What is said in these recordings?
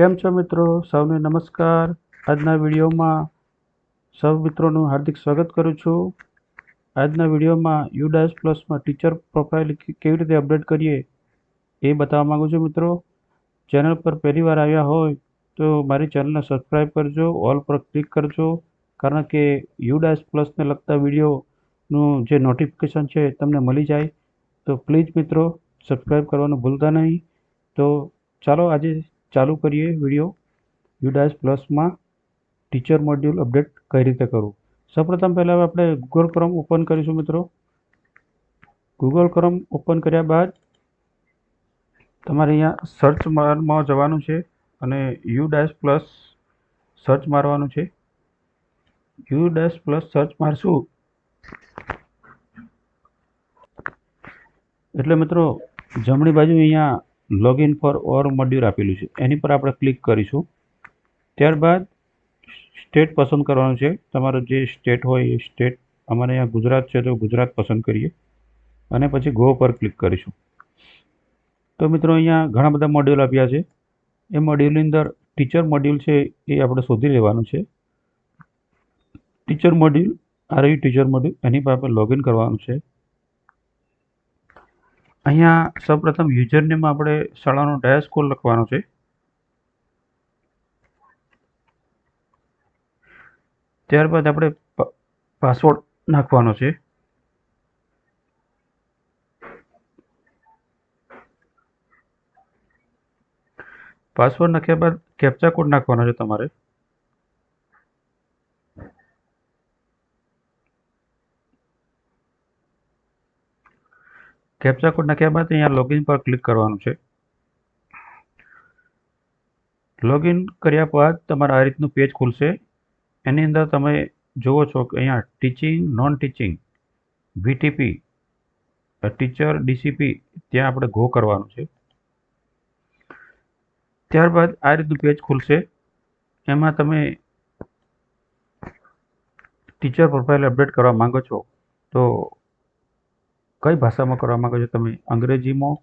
કેમ છો મિત્રો? સૌને નમસ્કાર. આજના વિડીયોમાં સૌ મિત્રોનું હાર્દિક સ્વાગત કરું છું. આજના વિડીયોમાં યુડાસ પ્લસમાં ટીચર પ્રોફાઇલ કેવી રીતે અપડેટ કરીએ એ બતાવવા માગું છું મિત્રો. ચેનલ પર પહેલી વાર આવ્યા હોય તો મારી ચેનલને સબસ્ક્રાઈબ કરજો, ઓલ પર ક્લિક કરજો, કારણ કે યુડાસ પ્લસને લગતા વિડીયોનું જે નોટિફિકેશન છે તમને મળી જાય. તો પ્લીઝ મિત્રો સબસ્ક્રાઈબ કરવાનું ભૂલતા નહીં. તો ચાલો આજે ચાલુ કરીએ વીડિયો. યુડાઇસ પ્લસમાં ટીચર મોડ્યુલ અપડેટ કઈ રીતે કરવું? સૌપ્રથમ પહેલાં આપણે ગૂગલ ક્રોમ ઓપન કરીશું મિત્રો. ગૂગલ ક્રોમ ઓપન કર્યા બાદ તમારે અહીંયા સર્ચ મારમાં જવાનું છે અને યુ ડેશ પ્લસ સર્ચ મારવાનું છે. યુ ડેશ પ્લસ સર્ચ મારશું. એટલે મિત્રો જમણી બાજુ અહીંયા લોગિન ફોર ઓર મોડ્યુલ આપેલું છે. એની પર આપણે ક્લિક કરીશું. ત્યારબાદ સ્ટેટ પસંદ કરવાનું છે. તમારો જે સ્ટેટ હોય એ સ્ટેટ અમારે અહીંયા ગુજરાત છે તો ગુજરાત પસંદ કરીએ. અને પછી ગો પર ક્લિક કરીશું. તો મિત્રો અહીંયા ઘણા બધા મોડ્યુલ આપ્યા છે. એ મોડ્યુલની અંદર ટીચર મોડ્યુલ છે એ આપણે શોધી લેવાનું છે. ટીચર મોડ્યુલ આ રહ્યું ટીચર મોડ્યુલ એની પર આપણે લોગિન કરવાનું છે. અહીંયા સૌપ્રથમ યુઝરનેમ આપણે શાળાનો ડાયા સ્કૂલ લખવાનો છે. ત્યારબાદ આપણે પાસવર્ડ નાખવાનો છે. પાસવર્ડ નાખ્યા બાદ કેપ્ચા કોડ નાખવાનો છે તમારે. કેપ્ચા કોડ નાખ્યા બાદ અહીંયા લોગિન પર ક્લિક કરવાનું છે. લોગિન કર્યા બાદ તમારા આ રીતનું પેજ ખુલશે. એની અંદર તમે જુઓ છો કે અહીંયા teaching non teaching VTP teacher DCP ત્યાં આપણે ગો કરવાનું છે. ત્યારબાદ આ રીતનું પેજ ખુલશે. એમાં તમે ટીચર પ્રોફાઇલ અપડેટ કરવા માંગો છો, તો કઈ ભાષામાં કરવા માગો છો તમે? અંગ્રેજીમાં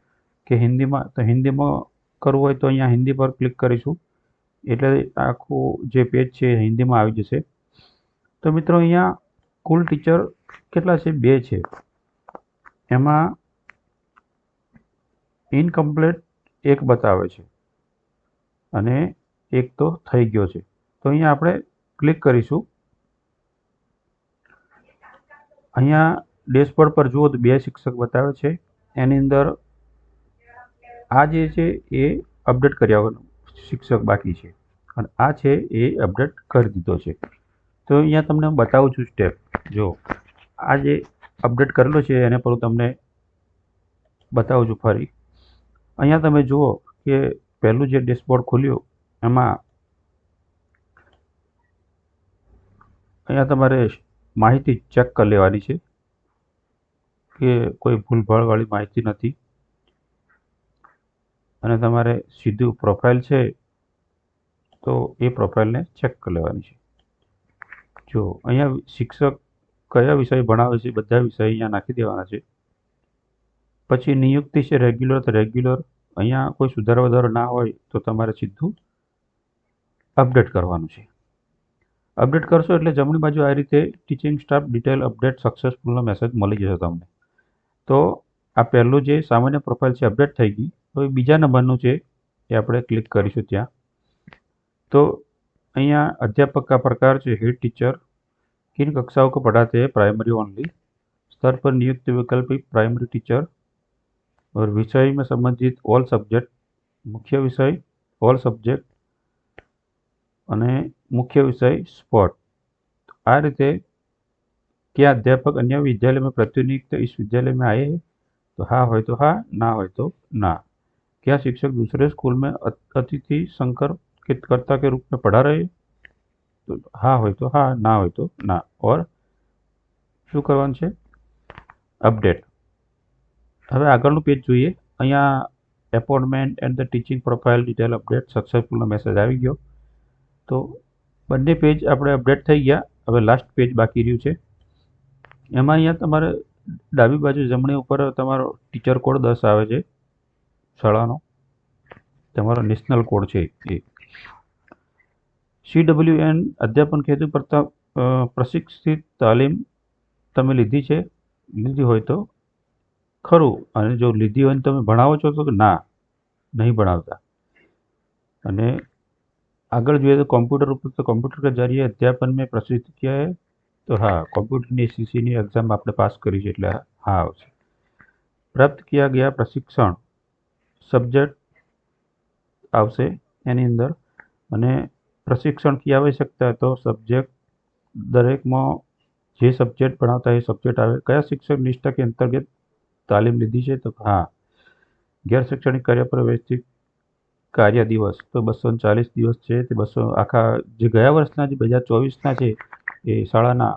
કે હિન્દીમાં? તો હિન્દીમાં કરવું હોય તો અહીંયા હિન્દી પર ક્લિક કરીશું. એટલે આખું જે પેજ છે હિન્દીમાં આવી જશે. તો મિત્રો અહીંયા કુલ ટીચર કેટલા છે? બે છે. એમાં ઇનકમ્પ્લેટ એક બતાવે છે. અને એક તો થઈ ગયો છે. તો અહીંયા આપણે ક્લિક કરીશું. અહીંયા ડેશબોર્ડ પર જુઓ તો બે શિક્ષક બતાવે છે. એની અંદર આ જે છે એ અપડેટ કર્યા શિક્ષક બાકી છે. અને આ છે એ અપડેટ કરી દીધો છે. તો અહીંયા તમને બતાવું છું સ્ટેપ. જો આ જે અપડેટ કરેલો છે એને પર તમને બતાવું છું ફરી. અહીંયા તમે જુઓ કે પહેલું જે ડેશબોર્ડ ખોલ્યું, એમાં અહીંયા તમારે માહિતી ચેક કરી લેવાની છે. કે કોઈ ભૂલભાળવાળી માહિતી નથી. અને તમારે સીધું પ્રોફાઇલ છે, તો એ પ્રોફાઇલને ચેક કરી લેવાની છે. જો અહીંયા શિક્ષક કયા વિષય ભણાવે છે, બધા વિષય અહીંયા નાખી દેવાના છે. પછી નિયુક્તિ છે રેગ્યુલર તો રેગ્યુલર અહીંયા કોઈ સુધારો વધારો ના હોય, તો તમારે સીધું અપડેટ કરવાનું છે. અપડેટ કરશો એટલે જમણી બાજુ આ રીતે ટીચિંગ સ્ટાફ ડિટેલ અપડેટ સક્સેસફુલનો મેસેજ મળી જશે તમને. તો આ પહેલું જે સામાન્ય પ્રોફાઇલ છે અપડેટ થઈ ગઈ હવે બીજા નંબરનું છે એ આપણે ક્લિક કરીશું ત્યાં तो અહીંયા अध्यापक का प्रकार છે हेड टीचर किन कक्षाओं को पढ़ाते हैं प्राइमरी ओनली स्तर पर नियुक्त वैकल्पिक प्राइमरी टीचर और विषय में संबंधित ऑल सब्जेक्ट मुख्य विषय ऑल सब्जेक्ट અને મુખ્ય વિષય સ્પોર્ટ આ રીતે क्या अध्यापक अन्य विद्यालय में प्रतिनियुक्त इस विद्यालय में आए हैं तो हाँ હોય તો હા ના હોય તો ના क्या शिक्षक दूसरे स्कूल में अतिथि संकर कर्ता के रूप में पढ़ा रहे तो हाँ હોય તો હા ના હોય તો ના ઓર શું કરવાનું છે અપડેટ હવે આગળનું પેજ જોઈએ અહીંયા appointment and the teaching profile detail update સક્સેસફુલનો message આવી ગયો તો બંને પેજ આપણે અપડેટ થઈ ગયા હવે લાસ્ટ પેજ બાકી રહ્યું છે એમાં અહીંયા તમારે ડાબી બાજુ જમણી ઉપર તમારો ટીચર કોડ દસ આવે છે શાળાનો તમારો નેશનલ કોડ છે એ સી ડબલ્યુ એન અધ્યાપન હેતુ કરતા અ, પ્રશિક્ષિત તાલીમ તમે લીધી છે લીધી હોય તો ખરું અને જો લીધી હોય ને તમે ભણાવો છો તો કે ના નહીં ભણાવતા અને આગળ જોઈએ તો कंप्यूटर ઉપર તો कंप्यूटर के जरिए अध्यापन में प्रशिक्षित किया है તો હા, કોમ્પ્યુટરની સીસીની એક્ઝામ આપણે પાસ કરી છે એટલે હા આવશે. પ્રાપ્ત કિયા ગયા પ્રશિક્ષણ સબ્જેક્ટ આવશે એની અંદર અને પ્રશિક્ષણ કી આવશ્યકતા તો સબ્જેક્ટ દરેકમાં જે સબ્જેક્ટ ભણાવતા એ સબ્જેક્ટ આવે. કયા શિક્ષક નિષ્ઠા કે અંતર્ગત તાલીમ લીધી છે તો હા, ગેર શૈક્ષણિક કાર્ય પર વ્યવસ્થિત કાર્ય દિવસ. તો બસો ચાલીસ દિવસ છે. તે બસો, આખા જે ગયા વર્ષના જે બે હજાર ચોવીસના છે એ શાળાના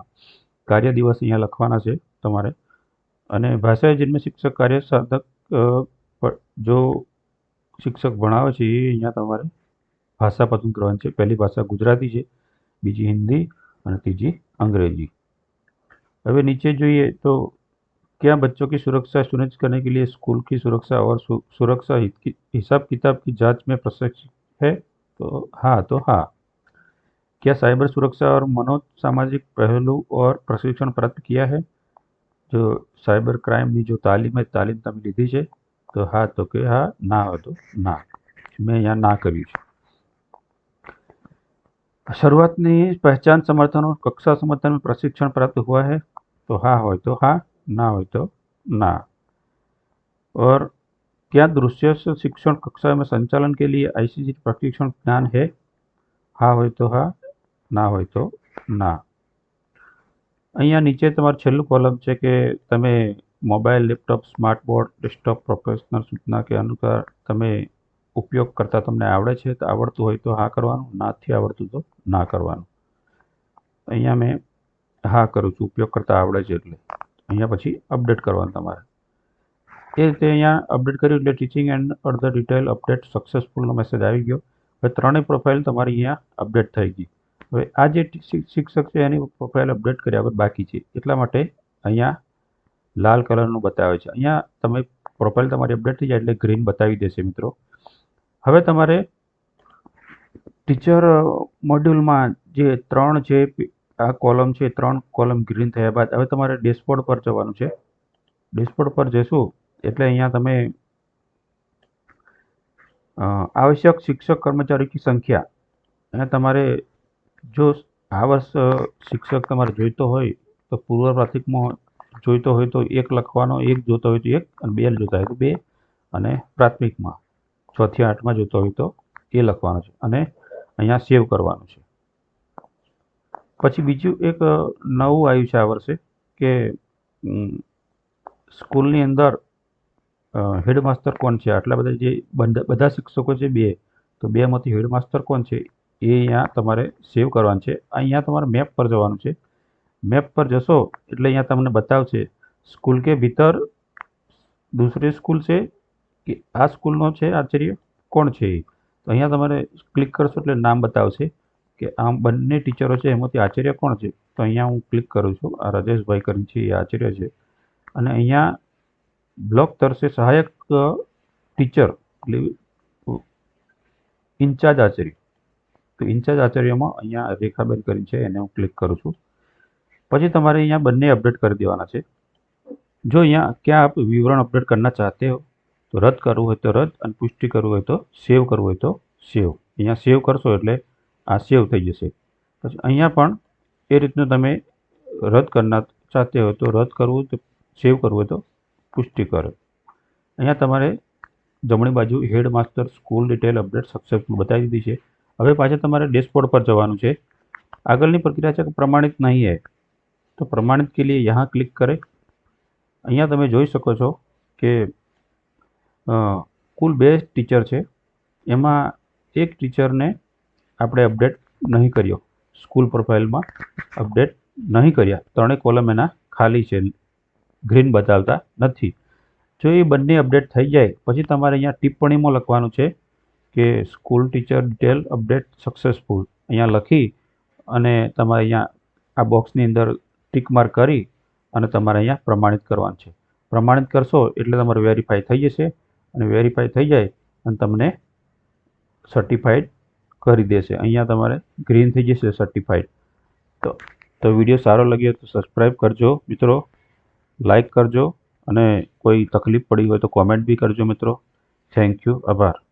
કાર્ય દિવસ અહીંયા લખવાના છે તમારે. અને ભાષા જન્મ શિક્ષક કાર્ય સાધક જો શિક્ષક ભણાવે છે એ અહીંયા તમારે ભાષા પસંદ કરવાની છે. પહેલી ભાષા ગુજરાતી છે, બીજી હિન્દી અને ત્રીજી અંગ્રેજી. હવે નીચે જોઈએ તો क्या बच्चों की सुरक्षा सुनिश्चित करने के लिए स्कूल की सुरक्षा और સુરક્ષા હિત हिसाब किताब की जांच મેં प्रशिक्षित है તો હા તો હા. क्या साइबर सुरक्षा और मनोसामाजिक पहलू और प्रशिक्षण प्राप्त किया है जो साइबर क्राइम ની જો તાલીમ है તાલીમ તમે લીધી છે તો હા તો કે હા ના હોય તો ના મેં અહીંયા ના કર્યું છે શરૂઆતની पहचान समर्थन और कक्षा समर्थन में प्रशिक्षण प्राप्त हुआ है तो हाँ હોય તો હા ના હોય તો ના और क्या दृश्य से शिक्षण कक्षा में संचालन के लिए आईसीसी प्रशिक्षण ज्ञान है હા હોય તો હા ના હોય તો ના. અહીંયા નીચે તમારું છેલ્લું કોલમ છે કે તમે mobile laptop smart board desktop professional સૂચના કે અનુસાર તમે ઉપયોગ કરતા તમને આવડે છે તો આવડતું હોય તો હા કરવાનું, નાથી આવડતું તો ના કરવાનું. અહીંયા મેં હા કરું છું, ઉપયોગ કરતા આવડે છે એટલે. અહીંયા પછી અપડેટ કરવાનું તમારે. એ રીતે અહીંયા અપડેટ કર્યું એટલે teaching and other detail update સક્સેસફુલનો message આવી ગયો. હવે ત્રણેય પ્રોફાઇલ તમારી અહીંયા અપડેટ થઈ ગઈ. હવે આ જે શિક્ષક છે એની પ્રોફાઇલ અપડેટ કર્યા વગર બાકી છે. એટલા માટે અહીંયા લાલ કલરનું બતાવે છે. અહીંયા તમે પ્રોફાઇલ તમારી અપડેટ થઈ જાય એટલે ગ્રીન બતાવી દેશે મિત્રો. હવે તમારે ટીચર મોડ્યુલમાં જે ત્રણ જે આ કોલમ છે ત્રણ કોલમ ગ્રીન થયા બાદ હવે તમારે ડેશબોર્ડ પર જવાનું છે. ડેશબોર્ડ પર જશો એટલે અહીંયા તમે આવશ્યક શિક્ષક કર્મચારીની સંખ્યા અહીંયા તમારે જો આ વર્ષ શિક્ષક તમારે જોઈતો હોય તો પૂર્વ પ્રાથમિકમાં જોઈતો હોય તો એક લખવાનો, એક જોતો હોય તો એક અને બે જોતા હોય તો બે અને પ્રાથમિકમાં છ આઠમાં જોતો હોય તો એ લખવાનો છે અને અહીંયા સેવ કરવાનું છે. પછી બીજું એક નવું આવ્યું છે આ વર્ષે કે સ્કૂલની અંદર હેડમાસ્ટર કોણ છે? આટલા બધા જે બધા શિક્ષકો છે બે. તો બેમાંથી હેડમાસ્ટર કોણ છે? એ અહીંયા તમારે સેવ કરવાનું છે. અહીંયા તમારે મેપ પર જવાનું છે. મેપ પર જશો એટલે અહીંયા તમને બતાવશે સ્કૂલ કે ભીતર દૂસરી સ્કૂલ છે કે આ સ્કૂલનો છે આચાર્ય? કોણ છે એ? તો અહીંયા તમારે ક્લિક કરશો એટલે નામ બતાવશે કે આમ બંને ટીચરો છે, એમાંથી આચાર્ય કોણ છે? તો અહીંયા હું ક્લિક કરું છું. આ રાજેશભાઈ કરીને છે, એ આચાર્ય છે. અને અહીંયા બ્લોક તરશે સહાયક ટીચર એટલે ઇન્ચાર્જ આચાર્ય. તો ઇન્ચાર્જ આચાર્યમાં અહીંયા રેખાબેન કરી છે, એને હું ક્લિક કરું છું. પછી તમારે અહીંયા બંને અપડેટ કરી દેવાના છે. જો અહીંયા ક્યાં આપ વિવરણ અપડેટ કરના ચાહતે હો, તો રદ કરવું હોય તો રદ અને પુષ્ટિ કરવું હોય તો સેવ કરવું હોય તો સેવ અહીંયા સેવ કરશો એટલે આ સેવ થઈ જશે. પછી અહીંયા પણ એ રીતનું તમે રદ કરના ચાહતે હોય તો રદ કરવું, તો સેવ કરવું હોય તો પુષ્ટિ કરો. અહીંયા તમારે જમણી બાજુ headmaster school detail update successful બતાવી દીધી છે. હવે પાછા તમારે ડેશબોર્ડ પર જવાનું છે. આગળની પ્રક્રિયા છે કે પ્રમાણિત નહીં હે તો પ્રમાણિત કે લીએ યહાં ક્લિક કરે. અહીંયા તમે જોઈ શકો છો કે કુલ બે ટીચર છે. એમાં એક ટીચરને આપણે અપડેટ નહીં કર્યો. સ્કૂલ પ્રોફાઇલમાં અપડેટ નહીં કર્યા. ત્રણેય કોલમ એના ખાલી છે. ગ્રીન બતાવતા નથી. જો એ બંને અપડેટ થઈ જાય, પછી તમારે અહીંયા ટિપ્પણીમાં લખવાનું છે. કે school teacher detail update successful અહીંયા લખી અને તમારે અહીંયા આ બોક્સની અંદર ટીક માર્ક કરી અને તમારે અહીંયા પ્રમાણિત કરવાનું છે. પ્રમાણિત કરશો એટલે તમારે વેરીફાઈ થઈ જશે અને વેરીફાઈ થઈ જાય અને તમને સર્ટિફાઈડ કરી દેશે. અહીંયા તમારે ગ્રીન થઈ જશે સર્ટિફાઈડ તો તો વીડિયો સારો લાગ્યો તો સબસ્ક્રાઈબ કરજો મિત્રો. લાઈક કરજો અને કોઈ તકલીફ પડી હોય તો કોમેન્ટ બી કરજો મિત્રો. થેન્ક યુ આભાર.